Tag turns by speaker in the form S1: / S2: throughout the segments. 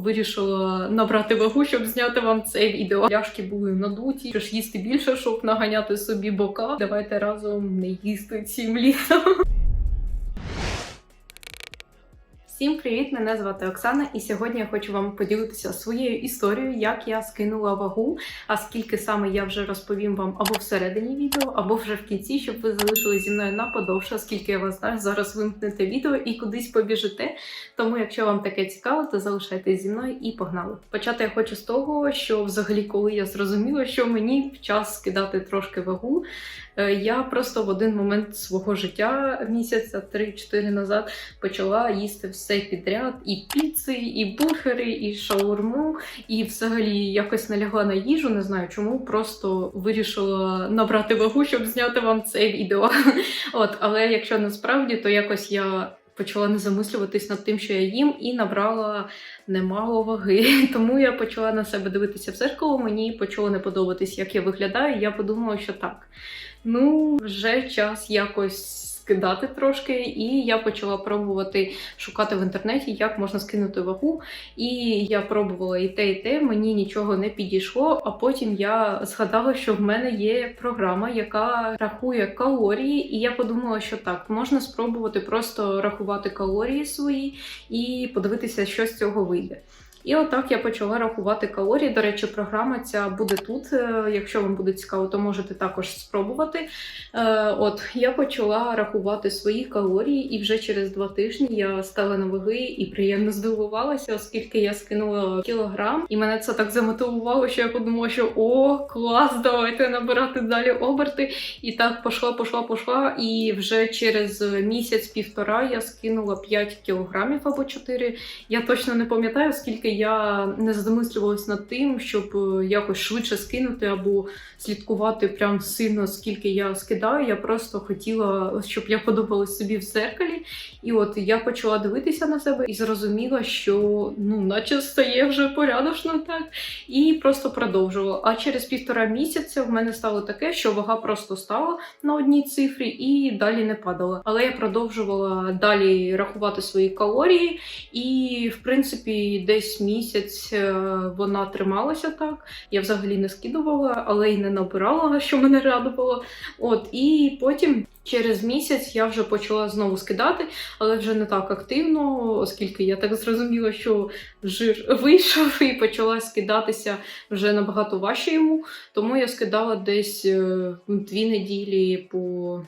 S1: вирішила набрати вагу, щоб зняти вам це відео. Пляшки були надуті, Що ж їсти більше, щоб наганяти собі бока. Давайте разом не їсти цим літом. Всім привіт! Мене звати Оксана, і сьогодні я хочу вам поділитися своєю історією, як я скинула вагу. А скільки саме я вже розповім вам або всередині відео, або вже в кінці, щоб ви залишились зі мною на подовше, оскільки я вас знаю, зараз вимкнете відео і кудись побіжите. Тому, якщо вам таке цікаво, то залишайтесь зі мною і погнали. Почати я хочу з того, що взагалі, коли я зрозуміла, що мені час скидати трошки вагу, е, я просто в один момент свого життя місяця 3-4 назад почала їсти все підряд: і піци, і бургери, і шаурму, і взагалі якось налягла на їжу. Не знаю чому, просто вирішила набрати вагу, щоб зняти вам це відео. От, але якщо насправді, то якось я. Почала не замислюватись над тим, що я їм, і набрала немало ваги. Тому я почала на себе дивитися в зеркало. Мені почало не подобатись, як я виглядаю. Я подумала, що так. Ну, вже час якось скидати трошки, і я почала пробувати шукати в інтернеті, як можна скинути вагу. І я пробувала і те, і те, мені нічого не підійшло. А потім я згадала, що в мене є програма, яка рахує калорії, і я подумала, що так, можна спробувати просто рахувати калорії свої і подивитися, що з цього вийде. І отак я почала рахувати калорії. До речі, програма ця буде тут. Е, Якщо вам буде цікаво, то можете також спробувати. Е, От я почала рахувати свої калорії, і вже через два тижні я стала на ваги і приємно здивувалася, оскільки я скинула кілограм, і мене це так замотивувало, що я подумала, що о, клас, давайте набирати далі оберти. І так пішла, пішла, пішла. І вже через місяць-півтора я скинула 5 кілограмів або 4. Я точно не пам'ятаю, скільки я не замислювалась над тим, щоб е, якось швидше скинути або слідкувати прям сильно, скільки я скидаю. Я просто хотіла, щоб я подобалась собі в зеркалі. І от я почала дивитися на себе і зрозуміла, що ну, наче стає вже порядочно так. І просто продовжувала. А через півтора місяця в мене стало таке, що вага просто стала на одній цифрі і далі не падала. Але я продовжувала далі рахувати свої калорії, і в принципі десь місяць е, вона трималася так. Я взагалі не скидувала, але й не набирала, що мене радувало. От і потім. Через місяць я вже почала знову скидати, але вже не так активно, оскільки я так зрозуміла, що жир вийшов і почала скидатися вже набагато важче йому. Тому я скидала десь е, дві неділі по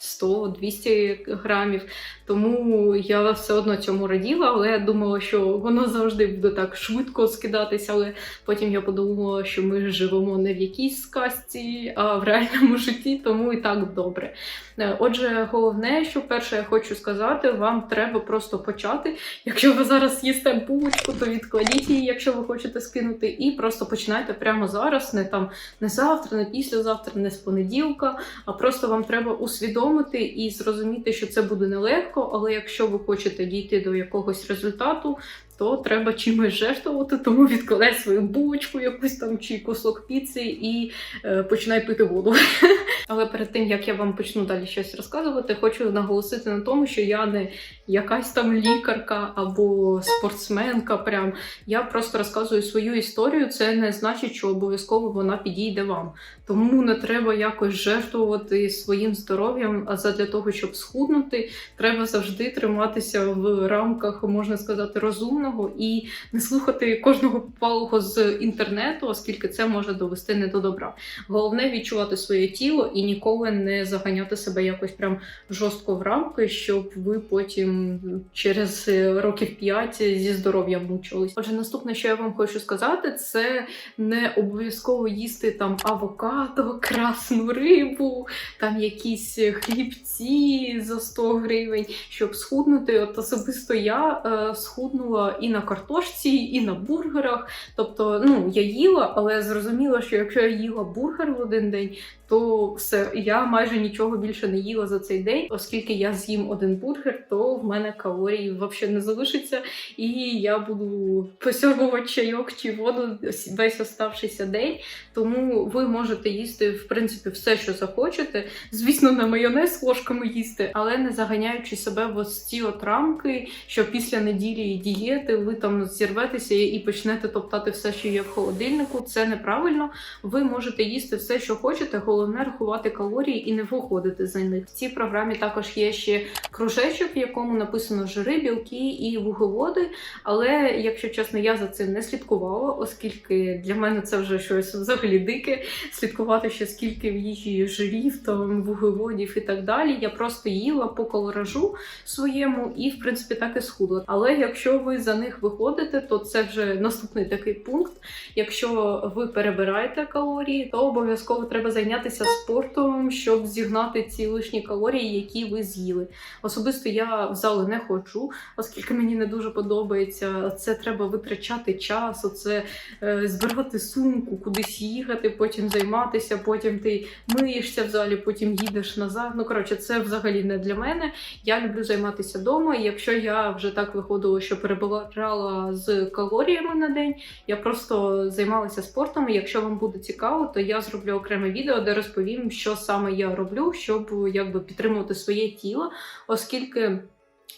S1: 100-200 грамів. Тому я все одно цьому раділа, але я думала, що воно завжди буде так швидко скидатися. Але потім я подумала, що ми живемо не в якійсь сказці, а в реальному житті, тому і так добре. Е, Отже, головне, що перше я хочу сказати, вам треба просто почати. Якщо ви зараз їсте булочку, то відкладіть її, якщо ви хочете скинути, і просто починайте прямо зараз, не там не завтра, не післязавтра, не з понеділка. А просто вам треба усвідомити і зрозуміти, що це буде нелегко, але якщо ви хочете дійти до якогось результату, то треба чимось жертвувати, тому відкладай свою булочку, якусь там чи кусок піци і е, починай пити воду. Але перед тим як я вам почну далі щось розказувати, хочу наголосити на тому, що я не якась там лікарка або спортсменка. Прям я просто розказую свою історію. Це не значить, що обов'язково вона підійде вам. Тому не треба якось жертвувати своїм здоров'ям. А задля того, щоб схуднути, треба завжди триматися в рамках, можна сказати, розумного і не слухати кожного попалого з інтернету, оскільки це може довести не до добра. Головне відчувати своє тіло і ніколи не заганяти себе якось прям жорстко в рамки, щоб ви потім через років 5 зі здоров'ям мучились. Отже, наступне, що я вам хочу сказати, це не обов'язково їсти там авокадо, красну рибу, там якісь хлібці за 100 гривень, щоб схуднути. От особисто я е, схуднула і на картошці, і на бургерах. Тобто, ну я їла, але зрозуміла, що якщо я їла бургер в один день, то все, я майже нічого більше не їла за цей день, оскільки я з'їм один бургер, то в мене калорій взагалі не залишиться, і я буду посьорбувати чайок чи воду весь оставшийся день. Тому ви можете їсти в принципі все, що захочете. Звісно, на майонез ложками їсти, але не заганяючи себе в ось ці от рамки, що після неділі дієти ви там зірветеся і почнете топтати все, що є в холодильнику. Це неправильно. Ви можете їсти все, що хочете. Головне рахувати калорії і не виходити за них. В цій програмі також є ще кружечок, в якому написано жири, білки і вуглеводи. Але якщо чесно, я за цим не слідкувала, оскільки для мене це вже щось взагалі дике. Слідкувати ще скільки в їжі жирів, там вуглеводів і так далі. Я просто їла по колоражу своєму і, в принципі, так і схудла. Але якщо ви за них виходите, то це вже наступний такий пункт. Якщо ви перебираєте калорії, то обов'язково треба зайнятися спортом, щоб зігнати ці лишні калорії, які ви з'їли. Особисто я в зали не ходжу, оскільки мені не дуже подобається. Це треба витрачати час, оце е, збирати сумку, кудись їхати, потім займатися, потім ти миєшся в залі, потім їдеш назад. Ну коротше, це взагалі не для мене. Я люблю займатися вдома. І якщо я вже так виходила, що перебирала з калоріями на день, я просто займалася спортом. І якщо вам буде цікаво, то я зроблю окреме відео, де розповім, що саме я роблю, щоб якби підтримувати своє тіло, оскільки.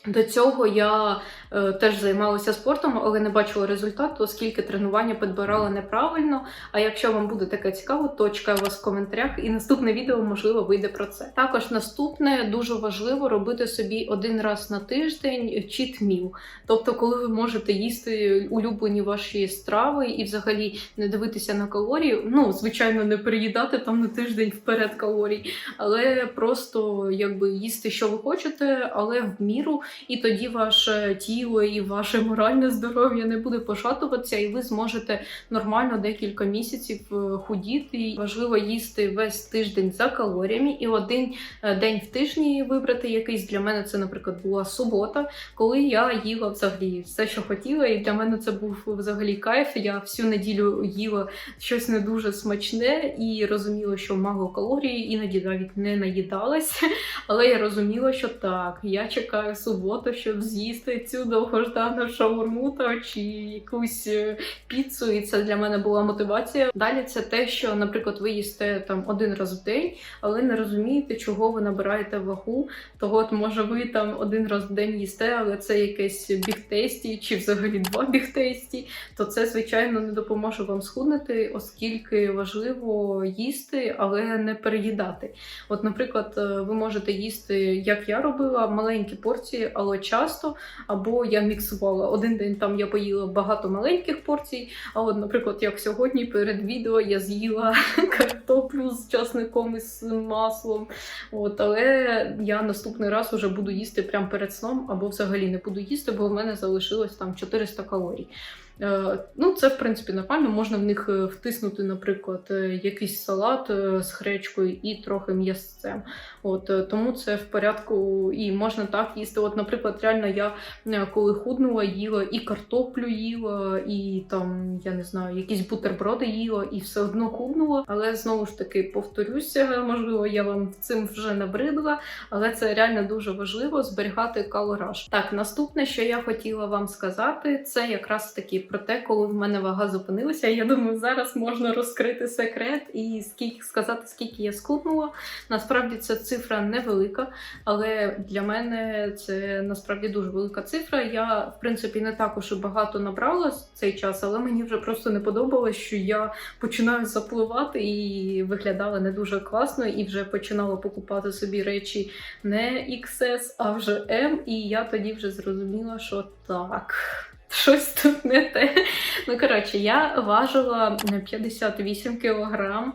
S1: До цього я е, теж займалася спортом, але не бачила результату, оскільки тренування підбирала неправильно. А якщо вам буде таке цікаво, то чекаю вас в коментарях, і наступне відео можливо вийде про це. Також наступне дуже важливо робити собі один раз на тиждень чіт міл. Тобто, коли ви можете їсти улюблені ваші страви і взагалі не дивитися на калорії. Ну, звичайно, не переїдати там на тиждень вперед калорій, але просто якби їсти, що ви хочете, але в міру і тоді ваше тіло і ваше моральне здоров'я не буде пошатуватися, і ви зможете нормально декілька місяців е, худіти. І Важливо їсти весь тиждень за калоріями, і один е, день в тижні вибрати якийсь для мене. Це, наприклад, була субота, коли я їла взагалі все, що хотіла, і для мене це був взагалі кайф. Я всю неділю їла щось не дуже смачне і розуміла, що мало калорій, іноді навіть не наїдалася. Але я розуміла, що так, я чекаю суботу, щоб з'їсти цю довгождану шаурму та чи якусь е, піцу, і це для мене була мотивація. Далі це те, що, наприклад, ви їсте там один раз в день, але не розумієте, чого ви набираєте вагу. Того, от може ви там один раз в день їсте, але це якесь бігтесті чи взагалі два бігтесті, то це звичайно не допоможе вам схуднути, оскільки важливо їсти, але не переїдати. От, наприклад, е, ви можете їсти, як я робила, маленькі порції, але часто. Або я міксувала один день. Там я поїла багато маленьких порцій. А от, наприклад, як сьогодні перед відео я з'їла картоплю з часником і з маслом. От, але я наступний раз вже буду їсти прямо перед сном, або взагалі не буду їсти, бо в мене залишилось там 400 калорій. Е, Ну, це в принципі нормально. Можна в них е, втиснути, наприклад, е, якийсь салат з гречкою і трохи м'ясцем. От тому це в порядку і можна так їсти. От, наприклад, реально я е, коли худнула, їла і картоплю їла, і там я не знаю, якісь бутерброди їла, і все одно худнула. Але знову ж таки повторюся, можливо, я вам цим вже набридла, але це реально дуже важливо зберігати калораж. Так, наступне, що я хотіла вам сказати, це якраз таки про те, коли в мене вага зупинилася. Я думаю, зараз можна розкрити секрет і скільки сказати, скільки я скутнула. Насправді це цифра невелика, але для мене це насправді дуже велика цифра. Я, в принципі, не також багато набрала з цей час, але мені вже просто не подобалось, що я починаю запливати і виглядала не дуже класно, і вже починала покупати собі речі не XS, а вже M, і я тоді вже зрозуміла, що так. Щось тут не те. Ну, коротше, я важила 58 кілограм,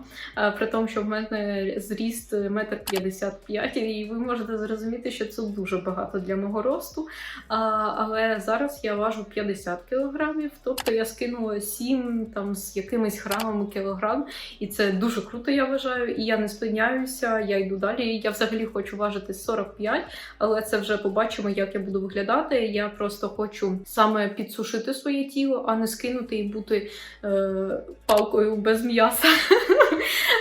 S1: при тому, що в мене зріст 1,55 м, і ви можете зрозуміти, що це дуже багато для мого росту. Але зараз я важу 50 кілограмів, тобто я скинула 7 там, з якимись грамами кілограм, і це дуже круто, я вважаю. І я не спиняюся, я йду далі. Я взагалі хочу важити 45, але це вже побачимо, як я буду виглядати. Я просто хочу саме підсушити своє тіло, а не скинути і бути е, палкою без м'яса.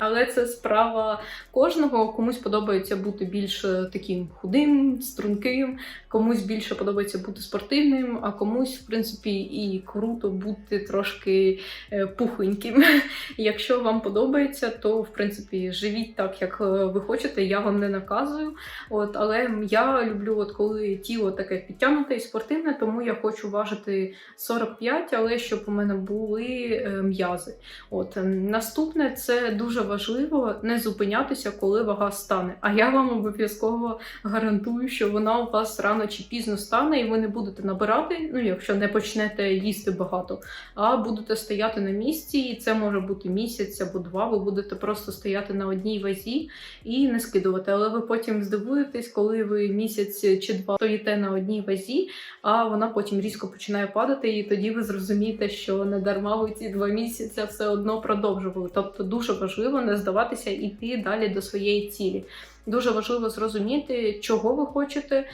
S1: Але це справа кожного. Комусь подобається бути більш е, таким худим, струнким, комусь більше подобається бути спортивним, а комусь, в принципі, і круто бути трошки е, пухленьким. Якщо вам подобається, то в принципі живіть так, як е, ви хочете. Я вам не наказую. От, але я люблю, от коли тіло таке підтягнуте і спортивне, тому я хочу важити 45, але щоб у мене були м'язи. От наступне це дуже важливо не зупинятися, коли вага стане. А я вам обов'язково гарантую, що вона у вас рано чи пізно стане, і ви не будете набирати, ну якщо не почнете їсти багато, а будете стояти на місці, і це може бути місяць або два. Ви будете просто стояти на одній вазі і не скидувати. Але ви потім здивуєтесь, коли ви місяць чи два стоїте на одній вазі, а вона потім різко починає падати, і тоді ви зрозумієте, що не дарма ви ці два місяці все одно продовжували. Тобто дуже важливо не здаватися і йти далі до своєї цілі. Дуже важливо зрозуміти, чого ви хочете е,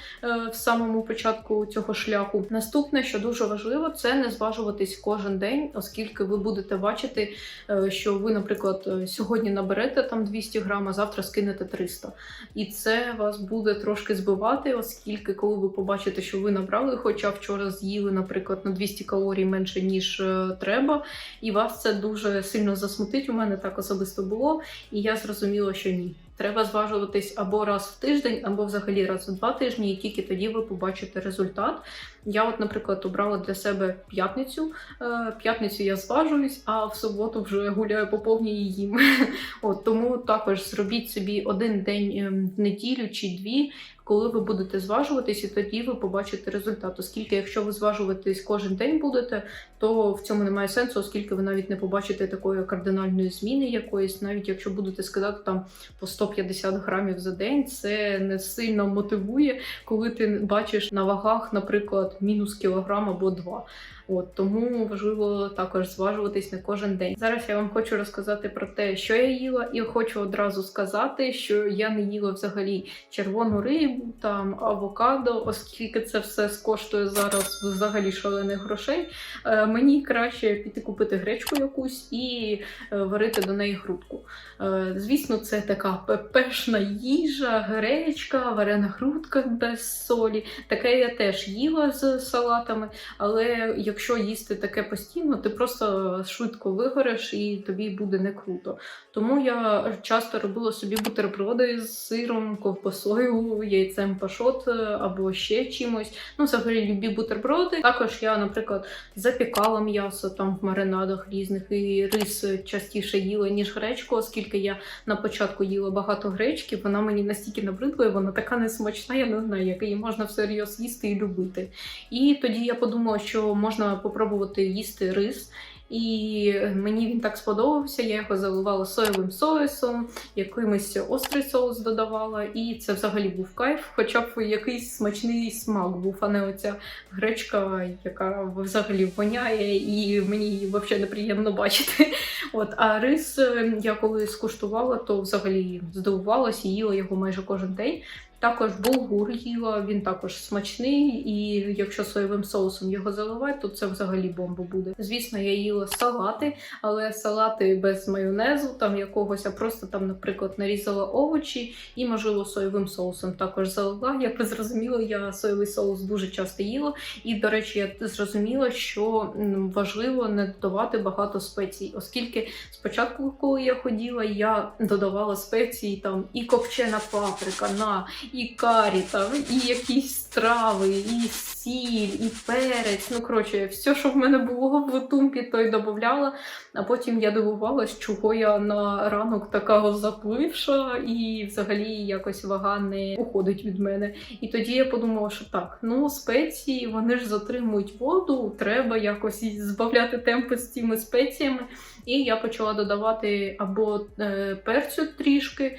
S1: в самому початку цього шляху. Наступне, що дуже важливо, це не зважуватись кожен день, оскільки ви будете бачити, е, що ви, наприклад, е, сьогодні наберете там 200 грам, а завтра скинете 300. І це вас буде трошки збивати, оскільки, коли ви побачите, що ви набрали, хоча вчора з'їли, наприклад, на 200 калорій менше ніж треба, і вас це дуже сильно засмутить. У мене так особисто було, і я зрозуміла, що ні. Треба зважуватись або раз в тиждень, або взагалі раз в два тижні, і тільки тоді ви побачите результат. Я, от, наприклад, обрала для себе п'ятницю. Е, П'ятницю я зважуюсь, а в суботу вже гуляю по повній і їм. От тому також зробіть собі один день ем, в неділю чи дві. Коли ви будете зважуватись, і тоді ви побачите результат. Оскільки, якщо ви зважуватись кожен день будете, то в цьому немає сенсу, оскільки ви навіть не побачите такої кардинальної зміни якоїсь, навіть якщо будете скидати там по 150 грамів за день, це не сильно мотивує, коли ти бачиш на вагах, наприклад, мінус кілограм або два. От тому важливо також зважуватись не кожен день. Зараз я вам хочу розказати про те, що я їла, і хочу одразу сказати, що я не їла взагалі червону рибу, там авокадо, оскільки це все скоштує зараз взагалі шалених грошей. Е, мені краще піти купити гречку якусь і е, варити до неї грудку. Е, звісно, це така пепешна їжа, гречка, варена грудка без солі. Таке я теж їла з салатами, але якщо їсти таке постійно, ти просто швидко вигориш і тобі буде не круто. Тому я часто робила собі бутерброди з сиром, ковбасою, яйцем пашот е, або ще чимось. Ну, взагалі любі бутерброди. Також я, наприклад, запікала м'ясо там в маринадах різних і рис частіше їла, ніж гречку, оскільки я на початку їла багато гречки, вона мені настільки набридла, і вона така несмачна, я не знаю, як її можна всерйоз їсти і любити. І тоді я подумала, що можна попробувати їсти рис. І мені він так сподобався. Я його заливала соєвим соусом, якимось острий соус додавала, і це взагалі був кайф, хоча б якийсь смачний смак був, а не оця гречка, яка взагалі воняє, і мені її взагалі неприємно бачити. От, а рис я коли скуштувала, то взагалі здивувалася, їла його майже кожен день. Також булгур їла, він також смачний, і якщо соєвим соусом його заливати, то це взагалі бомба буде. Звісно, я їла салати, але салати без майонезу, там якогось, а просто там, наприклад, нарізала овочі і, можливо, соєвим соусом також залила. Як ви зрозуміли, я соєвий соус дуже часто їла. І, до речі, я зрозуміла, що важливо не додавати багато спецій, оскільки спочатку, коли я ходила, я додавала спеції там і копчена паприка на і карі, там, і якісь страви, і сіль, і перець. Ну, коротше, все, що в мене було в тумпі, то й додавала. А потім я дивувалась, чого я на ранок така запливша, і взагалі якось вага не уходить від мене. І тоді я подумала, що так, ну спеції вони ж затримують воду, треба якось збавляти темпи з цими спеціями. І я почала додавати або е, перцю трішки,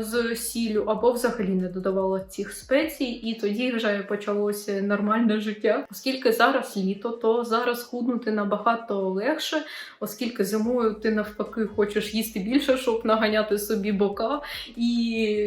S1: з сіллю, або взагалі не додавала цих спецій, і тоді вже почалося нормальне життя. Оскільки зараз літо, то зараз худнути набагато легше, оскільки зимою ти навпаки хочеш їсти більше, щоб наганяти собі бока, і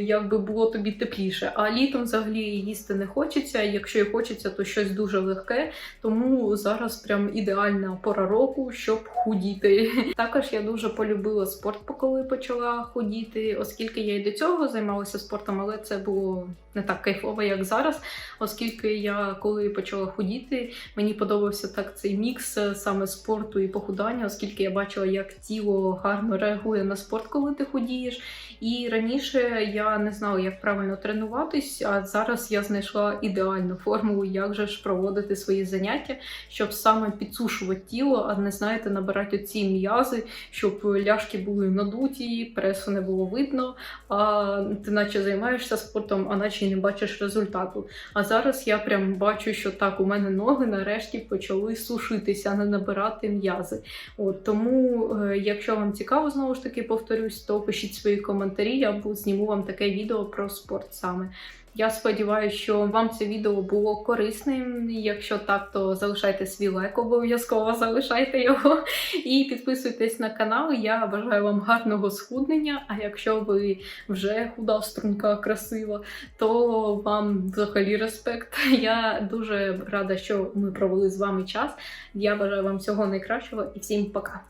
S1: якби було тобі тепліше. А літом взагалі їсти не хочеться. Якщо і хочеться, то щось дуже легке. Тому зараз прям ідеальна пора року, щоб худіти. Також я дуже полюбила спорт, коли почала худіти, оскільки я і до цього займалася спортом, але це було не так кайфово, як зараз. Оскільки я коли почала худіти, мені подобався так цей мікс е, саме спорту і похудання, оскільки я бачила, як тіло гарно реагує на спорт, коли ти худієш. І раніше я не знала, як правильно тренуватись, а зараз я знайшла ідеальну формулу, як же ж проводити свої заняття, щоб саме підсушувати тіло, а не знаєте, набирати оці м'язи, щоб ляшки були надуті, пресу не було видно. А ти наче займаєшся спортом, а наче не бачиш результату. А зараз я прям бачу, що так у мене ноги нарешті почали сушитися, не набирати м'язи. От тому, е, якщо вам цікаво, знову ж таки повторюсь, то пишіть свої коментарі. Я зніму вам таке відео про спорт саме. Я сподіваюся, що вам це відео було корисним. Якщо так, то залишайте свій лайк, обов'язково залишайте його і підписуйтесь на канал. Я бажаю вам гарного схуднення. А якщо ви вже худа, струнка, красива, то вам взагалі респект. Я дуже рада, що ми провели з вами час. Я бажаю вам всього найкращого і всім пока.